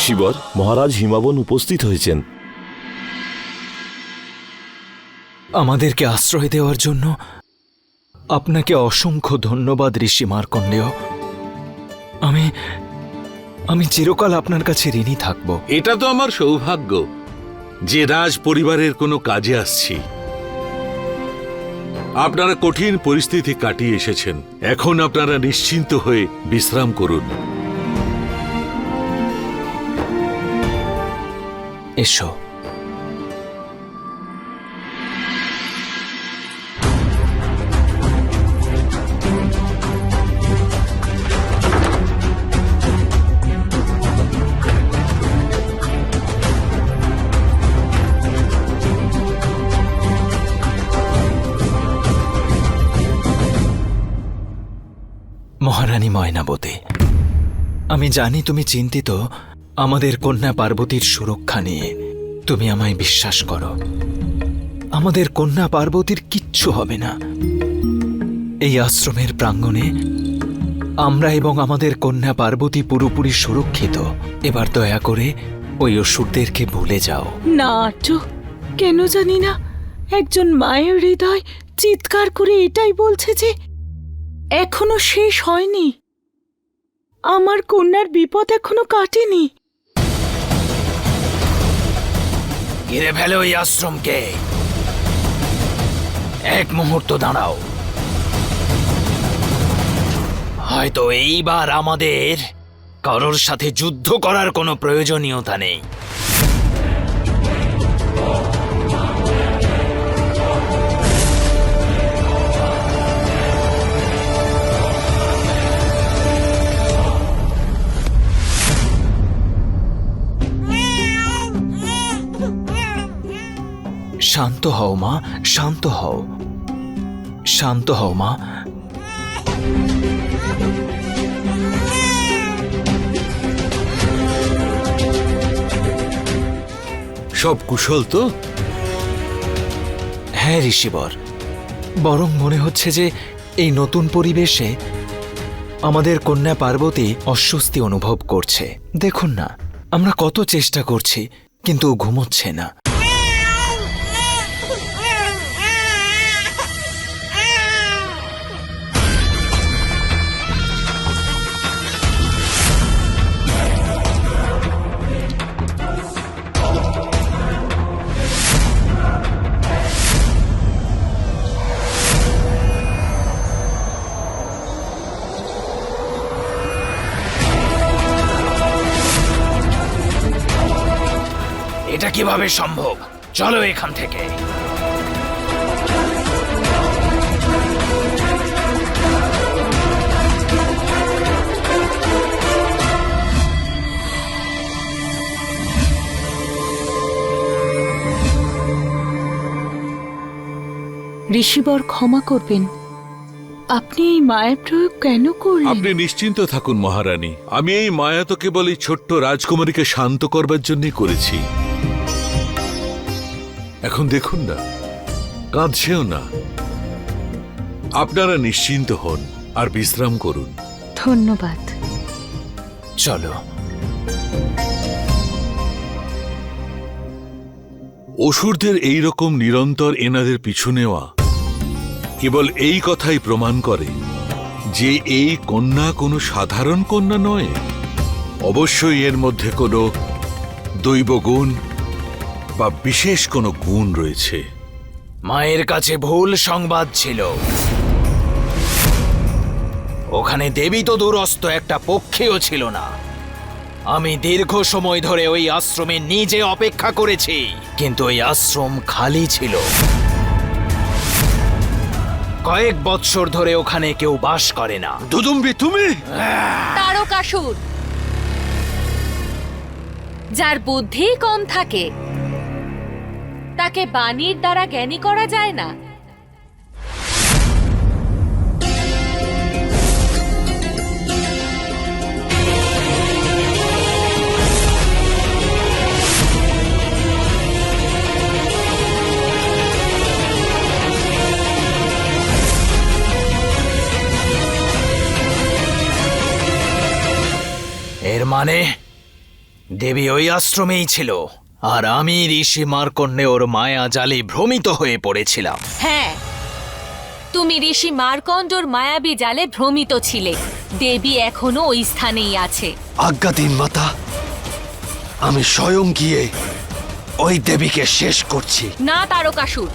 ঋষিবর মহারাজ হিমাবন উপস্থিত হয়েছেন। আমাদেরকে আশ্রয় দেওয়ার জন্য আপনাকে অসংখ্য ধন্যবাদ ঋষি মার্কণ্ডেয়। আমি আমি চিরকাল আপনার কাছে ঋণী থাকব। এটা তো আমার সৌভাগ্য যে রাজ পরিবারের কোনো কাজে আসছি। আপনারা কঠিন পরিস্থিতি কাটিয়ে এসেছেন। এখন আপনারা নিশ্চিন্ত হয়ে বিশ্রাম করুন। এসো। মহারানী ময়নাবতী আমি জানি তুমি চিন্তিত আমাদের কন্যা পার্বতীর সুরক্ষা নিয়ে তুমি আমায় বিশ্বাস করো। আমাদের কন্যা পার্বতীর কিচ্ছু হবে না। এই আশ্রমের প্রাঙ্গণে আমরা এবং আমাদের কন্যা পার্বতী পুরোপুরি সুরক্ষিত। এবার দয়া করে ওই অসুরদেরকে ভুলে যাও। না কেন জানি না। একজন মায়ের হৃদয় চিৎকার করে এটাই বলছে যে এখনও শেষ হয়নি। আমার কন্যার বিপদ এখনও কাটেনি। ঘিরে ফেলে ওই আশ্রমকে। এক মুহূর্ত দাঁড়াও। হয়তো এইবার আমাদের কারোর সাথে যুদ্ধ করার কোনো প্রয়োজনীয়তা নেই। শান্ত হও মা শান্ত হও। শান্ত হও মা। সব কুশল তো? হ্যাঁ ঋষিবর। বরং মনে হচ্ছে যে এই নতুন পরিবেশে আমাদের কন্যা পার্বতী অস্বস্তি অনুভব করছে। দেখুন না আমরা কত চেষ্টা করছি কিন্তু ঘুমোচ্ছে না। কীভাবে সম্ভব? চলো এখান থেকে। ঋষিবর ক্ষমা করবেন। আপনি এই মায়ের প্রয়োগ কেন করলেন? আপনি নিশ্চিন্ত থাকুন মহারানী। আমি এই মায়া তো কেবল এই ছোট্ট রাজকুমারীকে শান্ত করবার জন্যই করেছি। এখন দেখুন না কাঁদছেও না। আপনারা নিশ্চিন্ত হন আর বিশ্রাম করুন। ধন্যবাদ। চলো। অসুরদের এই রকম নিরন্তর এনাদের পিছু নেওয়া কেবল এই কথাই প্রমাণ করে যে এই কন্যা কোনো সাধারণ কন্যা নয়। অবশ্যই এর মধ্যে কোনো দৈব গুণ বা বিশেষ কোনো গুণ রয়েছে? মায়ের কাছে ভুল সংবাদ ছিল। ওখানে দেবী তো দূরস্থ একটা পক্ষেও ছিল না। আমি দীর্ঘ সময় ধরে ওই আশ্রমে নিজে অপেক্ষা করেছি কিন্তু ওই আশ্রম খালি ছিল। কয়েক বৎসর ধরে ওখানে কেউ বাস করে না। দুদুম্বি তুমি? তারকাসুর। যার বুদ্ধি কম থাকে তাকে বাণীর দ্বারা জ্ঞানী করা যায় না। এর মানে দেবী ওই আশ্রমেই ছিল। আর আমি ঋষি মার্কণ্ডে ওর মায়া জালে ভ্রমিত হয়ে পড়েছিলাম। হ্যাঁ তুমি ঋষি মার্কণ্ডর মায়াবী জালে ভ্রমিত ছিলে। দেবী এখনও ওই স্থানেই আছে। আজ্ঞা দিন মাতা আমি স্বয়ং গিয়ে ওই দেবীকে শেষ করছি। না তারকাসুর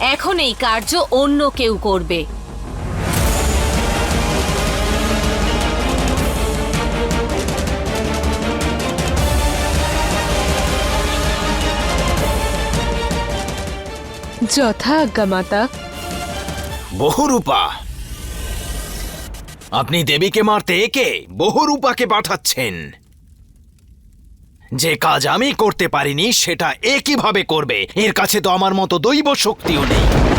এখন এই কার্য অন্য কেউ করবে। যথা আজ্ঞা, মাতা। বহুরূপা। আপনি দেবীকে মারতে একে বহুরূপাকে পাঠাচ্ছেন। যে কাজ আমি করতে পারিনি, সেটা একইভাবে করবে? এর কাছে তো আমার মতো দৈব শক্তিও নেই।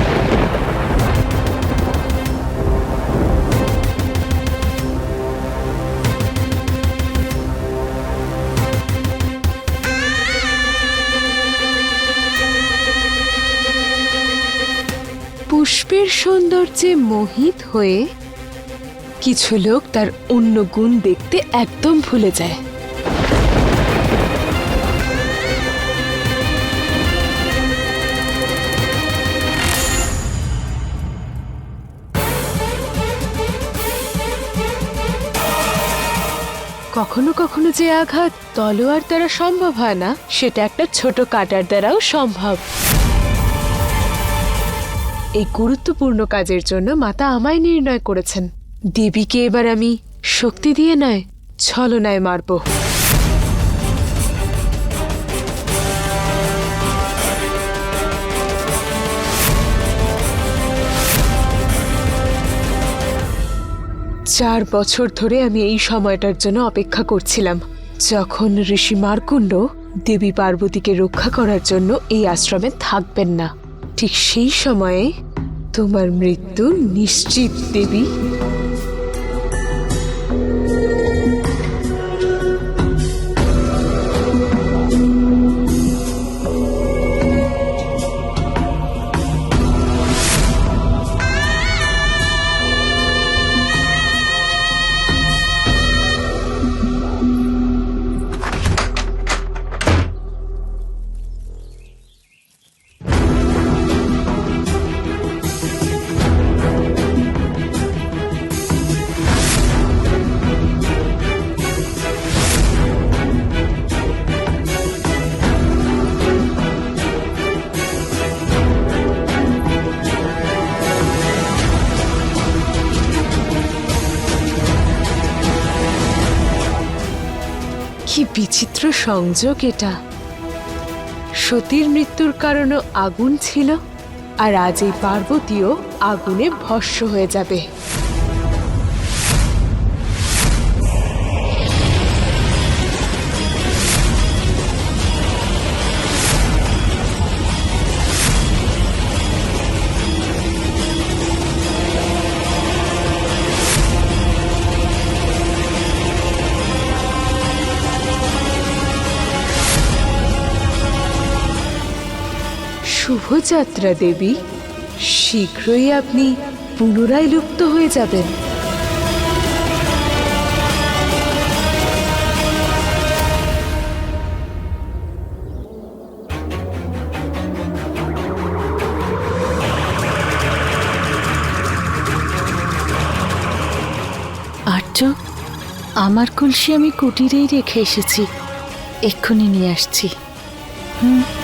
পুষ্পের সৌন্দর্যে মোহিত হয়ে কিছু লোক তার অন্য গুণ দেখতে একদম ভুলে যায়। কখনো কখনো যে আঘাত তলোয়ার দ্বারা সম্ভব হয় না, সেটা একটা ছোট কাটার দ্বারাও সম্ভব। এই গুরুত্বপূর্ণ কাজের জন্য মাতা আমায় নির্ণয় করেছেন। দেবীকে এবার আমি শক্তি দিয়ে নয়, ছলনায় মারব। চার বছর ধরে আমি এই সময়টার জন্য অপেক্ষা করছিলাম। যখন ঋষি মার্কুণ্ড দেবী পার্বতীকে রক্ষা করার জন্য এই আশ্রমে থাকবেন না। ঠিক সেই সময়ে তোমার মৃত্যু নিশ্চিত দেবী সংযোগ এটা। সতীর মৃত্যুর কারণও আগুন ছিল, আর আজ এই পার্বতীও আগুনে ভস্য হয়ে যাবে। শুভযাত্রা দেবী, শীঘ্রই আপনি পুনরায় লুপ্ত হয়ে যাবেন। আমার কলসি আমি কুটিরেই রেখে এসেছি। এক্ষুনি নিয়ে আসছি। পার্বতী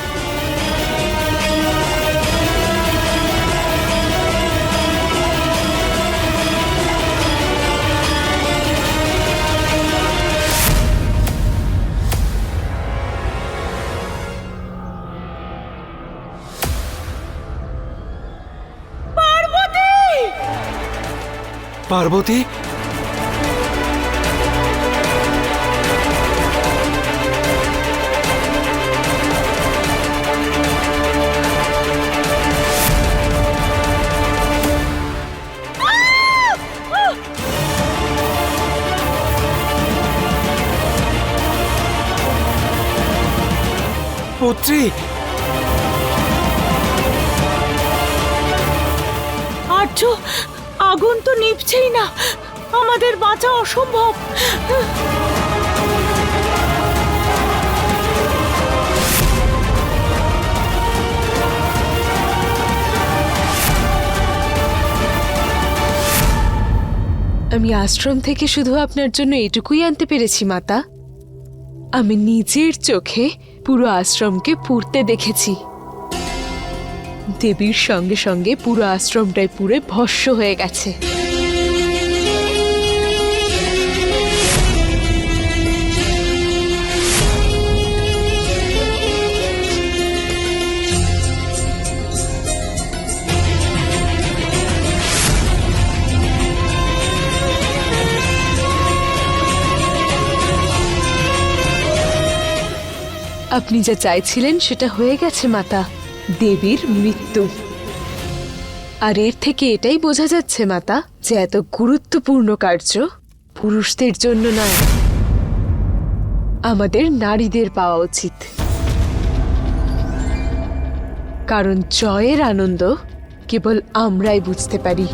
पार्वती? पुत्री অসম্ভব। আমি আশ্রম থেকে শুধু আপনার জন্য এটুকুই আনতে পেরেছি, মাতা। আমি নিজের চোখে পুরো আশ্রমকে পুড়তে দেখেছি। দেবীর সঙ্গে সঙ্গে পুরো আশ্রমটাই পুড়ে ভস্য হয়ে গেছে। আপনি যা চাইছিলেন সেটা হয়ে গেছে, মাতা। দেবীর মৃত্যু। আর এর থেকে এটাই বোঝা যাচ্ছে, মাতা, যে এত গুরুত্বপূর্ণ কার্য পুরুষদের জন্য নয়। আমাদের নারীদের পাওয়া উচিত। কারণ জয়ের আনন্দ কেবল আমরাই বুঝতে পারি।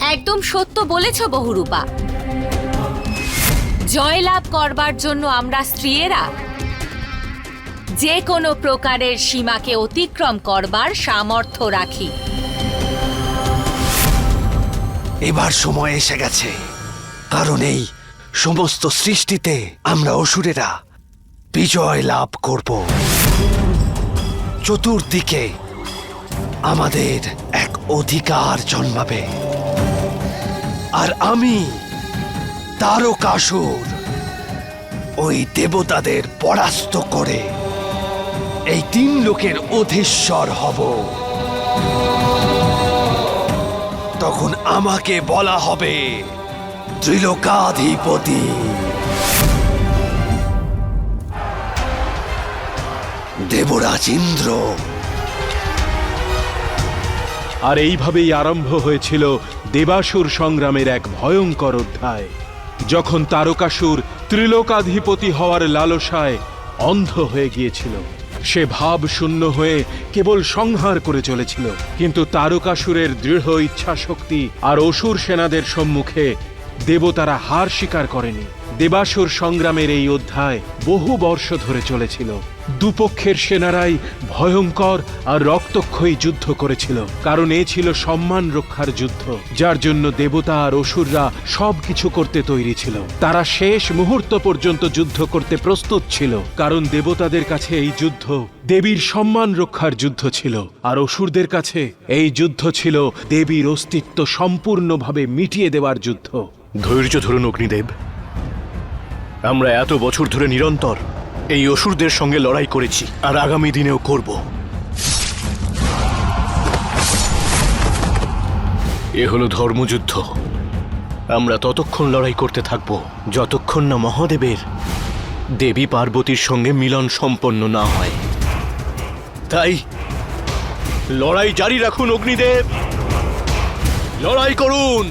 একদম সত্য বলেছ, বহুরূপা। জয়লাভ করবার জন্য আমরা স্ত্রীয়েরা যে কোনো প্রকারের সীমাকে অতিক্রম করবার সামর্থ্য রাখি। এবার সময় এসে গেছে। কারণ এই সমস্ত সৃষ্টিতে আমরা অসুরেরা বিজয় লাভ করব। চতুর্দিকে আমাদের এক অধিকার জন্মাবে। আর আমি, তারকাসুর, ওই দেবতাদের পরাস্ত করে এই তিন লোকের অধীশ্বর হব। তখন আমাকে বলা হবে, ত্রিলোকাধিপতি। দেবরাজ ইন্দ্র আর এইভাবেই আরম্ভ হয়েছিল দেবাসুর সংগ্রামের এক ভয়ঙ্কর অধ্যায়, যখন তারকাসুর ত্রিলোকাধিপতি হওয়ার লালসায় অন্ধ হয়ে গিয়েছিল। সে ভাব শূন্য হয়ে কেবল সংহার করে চলেছিল। কিন্তু তারকাসুরের দৃঢ় ইচ্ছা শক্তি আর অসুর সেনাদের সম্মুখে দেবতারা হার স্বীকার করেনি। দেবাসুর সংগ্রামের এই অধ্যায় বহু বর্ষ ধরে চলেছিল। দুপক্ষের সেনারাই ভয়ঙ্কর আর রক্তক্ষয়ী যুদ্ধ করেছিল, কারণ এ ছিল সম্মান রক্ষার যুদ্ধ, যার জন্য দেবতা আর অসুররা সবকিছু করতে তৈরি ছিল। তারা শেষ মুহূর্ত পর্যন্ত যুদ্ধ করতে প্রস্তুত ছিল, কারণ দেবতাদের কাছে এই যুদ্ধ দেবীর সম্মান রক্ষার যুদ্ধ ছিল, আর অসুরদের কাছে এই যুদ্ধ ছিল দেবীর অস্তিত্ব সম্পূর্ণভাবে মিটিয়ে দেওয়ার যুদ্ধ। ধৈর্য ধরুন অগ্নিদেব। আমরা এত বছর ধরে নিরন্তর এই অসুরদের সঙ্গে লড়াই করেছি, আর আগামী দিনেও করব। এ হলো ধর্মযুদ্ধ। আমরা ততক্ষণ লড়াই করতে থাকব, যতক্ষণ না মহাদেবের দেবী পার্বতীর সঙ্গে মিলন সম্পন্ন না হয়। তাই লড়াই জারি রাখুন, অগ্নিদেব! লড়াই করুন!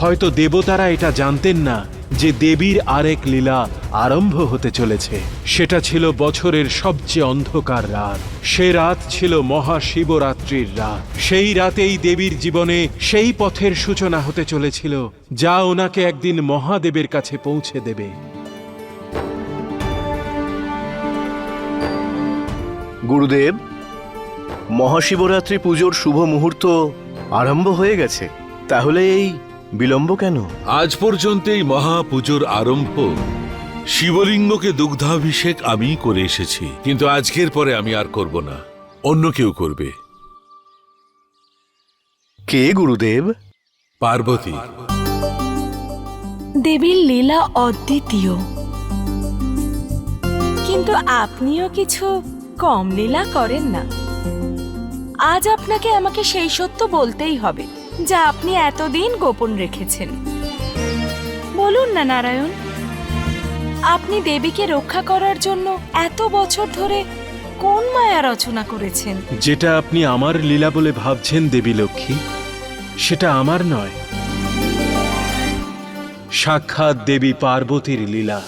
হয়তো দেবতারা এটা জানতেন না। যে দেবীর আরেক লীলা আরম্ভ হতে চলেছে। সেটা ছিল বছরের সবচেয়ে অন্ধকার রাত। সে রাত ছিল মহাশিবরাত্রির রাত। সেই রাতেই দেবীর জীবনে সেই পথের সূচনা হতে চলেছিল, যা ওনাকে একদিন মহাদেবের কাছে পৌঁছে দেবে। গুরুদেব, মহাশিবরাত্রি পুজোর শুভ মুহূর্ত আরম্ভ হয়ে গেছে। তাহলে এই বিলম্ব কেন? আজ পর্যন্ত এই মহাপুজোর আরম্ভ শিবলিঙ্গকে দুগ্ধাভিষেক আমিই করে এসেছি কিন্তু আজকের পরে আমি আর করব না। অন্য কেউ করবে। কে গুরুদেব? পার্বতী। দেবীর লীলা অদ্বিতীয়। কিন্তু আপনিও কিছু কম লীলা করেন না। আজ আপনাকে আমাকে সেই সত্য বলতেই হবে। যা আপনি এতদিন গোপন রেখেছেন। বলুন না, নারায়ণ। আপনি দেবীকে রক্ষা করার জন্য এত বছর ধরে কোন মায়া রচনা করেছেন? যেটা আপনি আমার লীলা বলে ভাবছেন, দেবী লক্ষ্মী, সেটা আমার নয়। সাক্ষাৎ দেবী পার্বতীর লীলা।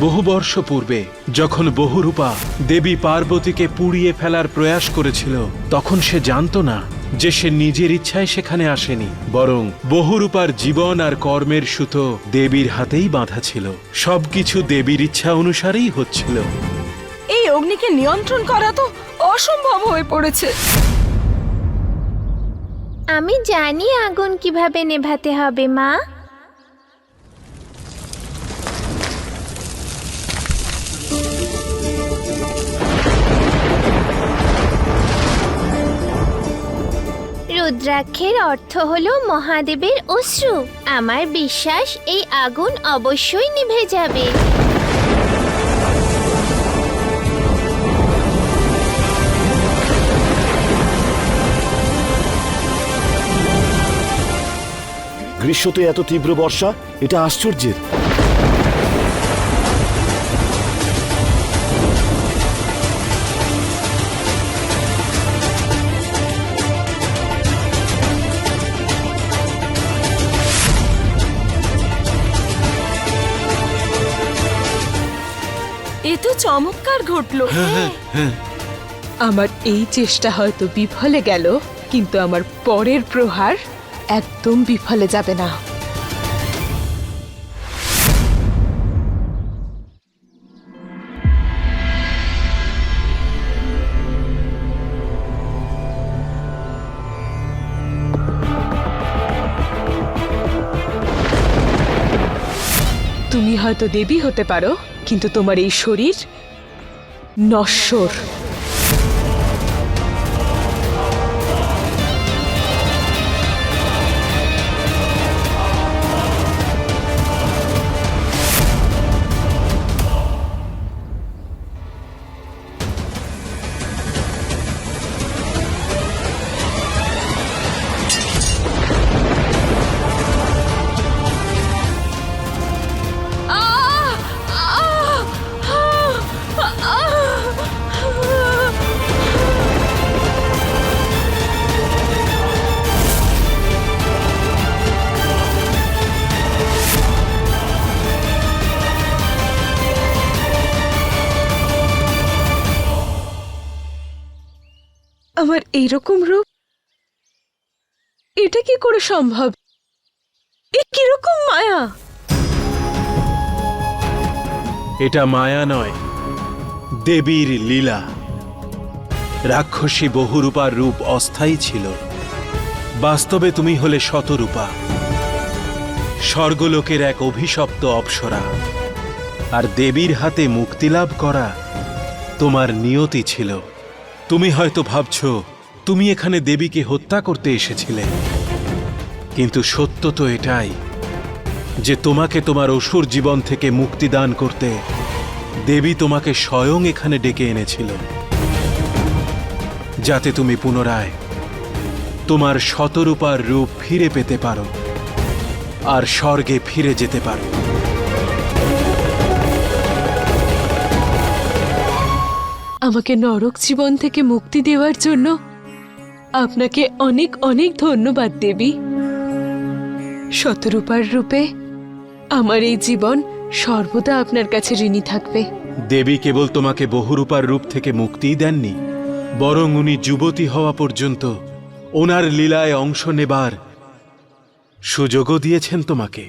বহু বর্ষ পূর্বে যখন বহুরূপা দেবী পার্বতীকে পুড়িয়ে ফেলার প্রয়াস করেছিল, তখন সে জানতো না যে সে নিজের ইচ্ছায় সেখানে আসেনি বরং বহুরূপার জীবন আর কর্মের সুতো দেবীর হাতেই বাঁধা ছিল। সবকিছু দেবীর ইচ্ছা অনুসারেই হচ্ছিল। এই অগ্নিকে নিয়ন্ত্রণ করা তো অসম্ভব হয়ে পড়েছে। আমি জানি আগুন কীভাবে নেভাতে হবে মা। রুদ্রাক্ষের অর্থ হলো মহাদেবের অশ্রু। আমার বিশ্বাস, এই আগুন অবশ্যই নিভে যাবে। গ্রীষ্মতে এত তীব্র বর্ষা, এটা আশ্চর্যের। চমৎকার ঘটলো। আমার এই চেষ্টা হয়তো বিফলে গেল কিন্তু আমার পরের প্রহার একদম বিফলে যাবে না। হয়তো দেবী হতে পারো কিন্তু তোমার এই শরীর নশ্বর। এইরকম রূপ? এটা কি করে সম্ভব? এ কীরকম মায়া? এটা মায়া নয়, দেবীর লীলা। রাক্ষসী বহুরূপার রূপ অস্থায়ী ছিল। বাস্তবে তুমি হলে শতরূপা। স্বর্গলোকের এক অভিশপ্ত অপ্সরা। আর দেবীর হাতে মুক্তিলাভ করা তোমার নিয়তি ছিল। তুমি হয়তো ভাবছ তুমি এখানে দেবীকে হত্যা করতে এসেছিলে। কিন্তু সত্য তো এটাই যে তোমাকে তোমার অসুর জীবন থেকে মুক্তি দান করতে দেবী তোমাকে স্বয়ং এখানে ডেকে এনেছিল। যাতে তুমি পুনরায় তোমার শতরূপার রূপ ফিরে পেতে পারো আর স্বর্গে ফিরে যেতে পারো। আমাকে নরক জীবন থেকে মুক্তি দেওয়ার জন্য আপনাকে অনেক অনেক ধন্যবাদ দেবী। শতরূপার রূপে আমার এই জীবন সর্বদা আপনার কাছে ঋণী থাকবে। দেবী কেবল তোমাকে বহুরূপার রূপ থেকে মুক্তিই দেননি বরং উনি যুবতী হওয়া পর্যন্ত ওনার লীলায় অংশ নেবার সুযোগও দিয়েছেন তোমাকে।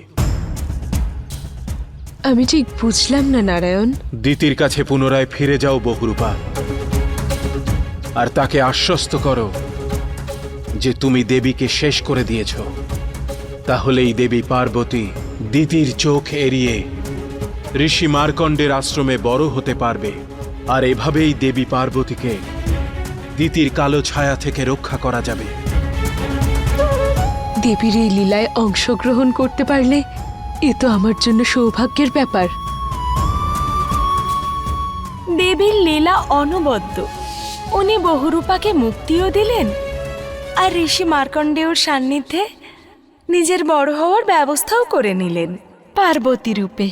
আমি ঠিক বুঝলাম না নারায়ণ। দিতির কাছে পুনরায় ফিরে যাও বহুরূপা আর তাকে আশ্বস্ত করো। যে তুমি দেবীকে শেষ করে দিয়েছ তাহলেই দেবী পার্বতী দিতির চোখ এড়িয়ে ঋষি মার্কণ্ডের আশ্রমে বড় হতে পারবে আর এভাবেই দেবী পার্বতীকে দিতির কালো ছায়া থেকে রক্ষা করা যাবে। দেবীর এই লীলায় অংশগ্রহণ করতে পারলে এ তো আমার জন্য সৌভাগ্যের ব্যাপার। দেবীর লীলা অনবদ্য। উনি বহুরূপাকে মুক্তিও দিলেন আর ঋষি মার্কণ্ডেয়র সান্নিধ্যে নিজের বড় হওয়ার ব্যবস্থাও করে নিলেন। পার্বতী রূপে।